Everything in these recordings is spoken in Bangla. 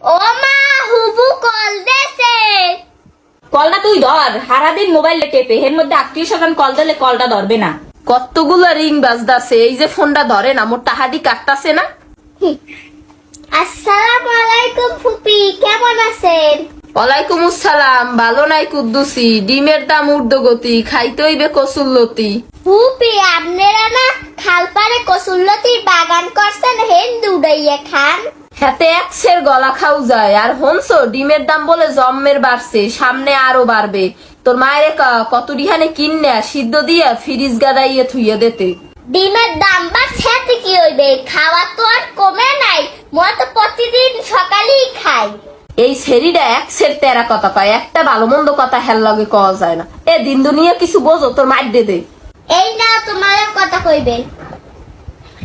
ও মা হুবু কল দেছে। কলটা তুই ধর মোবাইলে টেপে এর মধ্যে আত্মীয় স্বজন কল দিলে কলটা ধরবে না। কতগুলো রিং বাজদাছে এই যে ফোনটা ধরে না মোর টাহাডি কাটতাছে না? আসসালামু আলাইকুম ফুপি কেমন আছেন? ওয়ালাইকুম আসসালাম ভালো নাই কুদ্দুসি ডিমের দাম ঊর্ধ্বগতি খাইতে হইবে কসুল্লতি ফুপি আপনারা না খালপাড়ে কসুল্লতির বাগান করছেন হেন দুড়াইয়া খান। হাতে একশের গলা খাও যায়। আর ডিমের দাম বলে জম্মের বাড়ছে সামনে আরও বাড়বে। তোর মায়ের কত কিনে সিদ্ধ দিয়া ফ্রিজ গাদাইয়ে থুইয়ে দিতে। ডিমের দাম বাড়ছে কি হইবে? খাওয়া তো আর কমে নাই তো প্রতিদিন সকালেই খাই এই সেরিটা এক সের তেরা কথা কয় একটা ভালো মন্দ কথা হেল লগে কওয়া যায় না। এ দিন দুনিয়া কিছু বোঝো তোর মার দে দে। এই না তোমার কথা কইবে।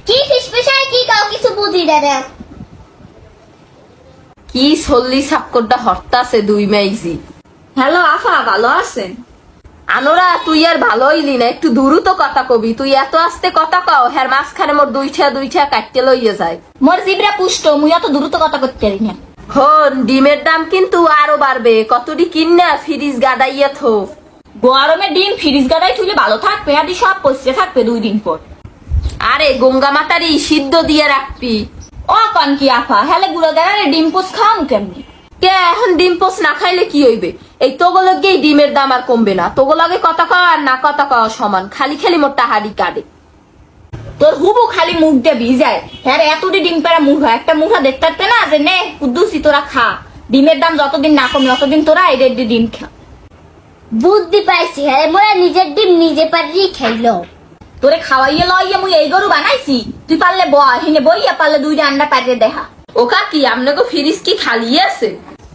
কি ফিসফিসায় কি কাউ কিছু বুঝি না কি সল্লি সাক্করটা হরতাছে দুই মাইজি। হ্যালো আফা ভালো আছেন? আনোরা তুই আর ভালো হইলি না একটু দ্রুত কথা কবি তুই এত আস্তে কথা কও হ্যার মাঝখানে মোর দুইটা দুইটা কাটতে লইয়ে যায়। মোর জিবরা পুষ্ট মুই অত দ্রুত কথা করতে পারি না। হন ডিমের দাম কিন্তু আরও বাড়বে কতটি কিন্না ফ্রিজ গাদাইয়া থো। গরমে ডিম ফ্রিজ গাদাই তুলে ভালো থাকবে আদি সব পচতে থাকবে দুই দিন পর। আরে গঙ্গা মাতারি সিদ্ধ দিয়ে রাখবি। ও কন কি আফা? হেলে গুঁড়ো গাড়ারে ডিম পোস খাওয়াম কেমনি? কে এখন ডিম পোস না খাইলে কি হইবে? এই তোগুলোকেই ডিমের দাম আর কমবে না। তোগুলোকে কথা কওয়া আর না কথা কওয়া সমান। খালি খালি মোর টাহারি কাটে তোর হুবু খালি মুখ দিয়ে ভিজায়। হ্যাঁ এতটি ডিম পেরা মুখ হয় একটা মুখা দেখতে না যে নে কুদ্দুসি তোরা খা। ডিমের দাম যতদিন না কমে ততদিন তোরা এই রেডি ডিম খা। বুদ্ধি পাইছি হ্যাঁ মোরা নিজের ডিম নিজে পারি খাইলো তোরে খাওয়াইয়ে লইয়ে মুই এই গরু বানাইছি? তুই পারলে ব হিনে বইয়া পারলে দুইটা আন্ডা পাইরে দেখা। ও কাকি আপনাকে ফ্রিজ কি খালি আছে?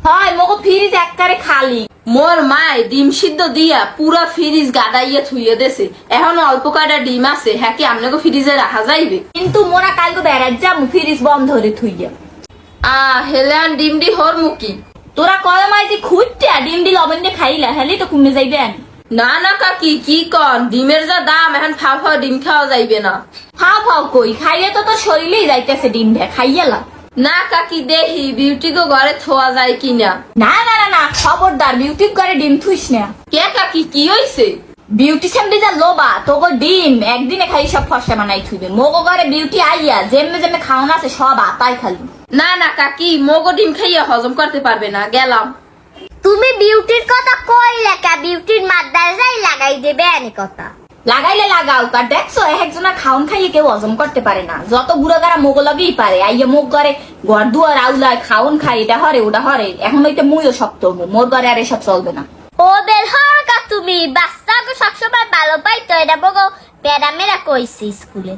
হয় মগো ফ্রিজ একবারে খালি। মোর মায় ডিম সিদ্ধ দিয়া পুরা ফ্রিজ গাদাইয়া থুইয়ে দেছে। এখন অল্প কয়টা ডিম আছে হ্যাঁ কি আপনাকে ফ্রিজে রাখা যাইবে? কিন্তু মোরা কালকে বেড়াত যাব ফ্রিজ বন্ধ ধরে থুইয়া। আ হেলান ডিমডি হর মুকি তোরা কয় মাইজি খুঁজতে ডিম দি লবণ দিয়ে খাইলা হেলি তো কমে যাইবেন না না কাকি কি কন? ডিমের যা দাম এখন ফা ফা ডিম খাওয়া যাইবে না। ফাও কই? তো তোর শরীরেই যাইতেছে ডিম ভে খাইয়ালা না কাকি দেহি বিউটি গো ঘরে থোয়া যায় কিনা? না না না না খবরদার বিউটি করে ডিম থুইস না। কে কাকি কি হইছে? বিউটিশিয়ান যা লোবা তোকে ডিম একদিনে খাই সব ফসা বানাই থুইবে। মোগো ঘরে বিউটি আইয়া যেমনে যেমনে খাওয়ানো আছে সব আতাই খালি। না না কাকি মগো ডিম খাইয়া হজম করতে পারবে না গেলাম। বিউটির কথা কই লেখা বিউটির মাদ্দার যাই লাগাই দেবে এনে কথা। লাগাইলে লাগাও কার দেখছ এক একজনের খাওন খাইয়ে কেউ হজম করতে পারে না। যত বুড়ো গারা মোগো পারে আইয়া মুখ ঘরে ঘর দুয়ার আউলায় খাওন খাই এটা হরে ওটা হরে। এখন হইতে মুইও শক্ত হব মোর ঘরে আর এসব চলবে না। ও বের হকা তুমি বাচ্চাকে সবসময় ভালো পাইতো এটা বগো প্যারামেরা কইছি স্কুলে।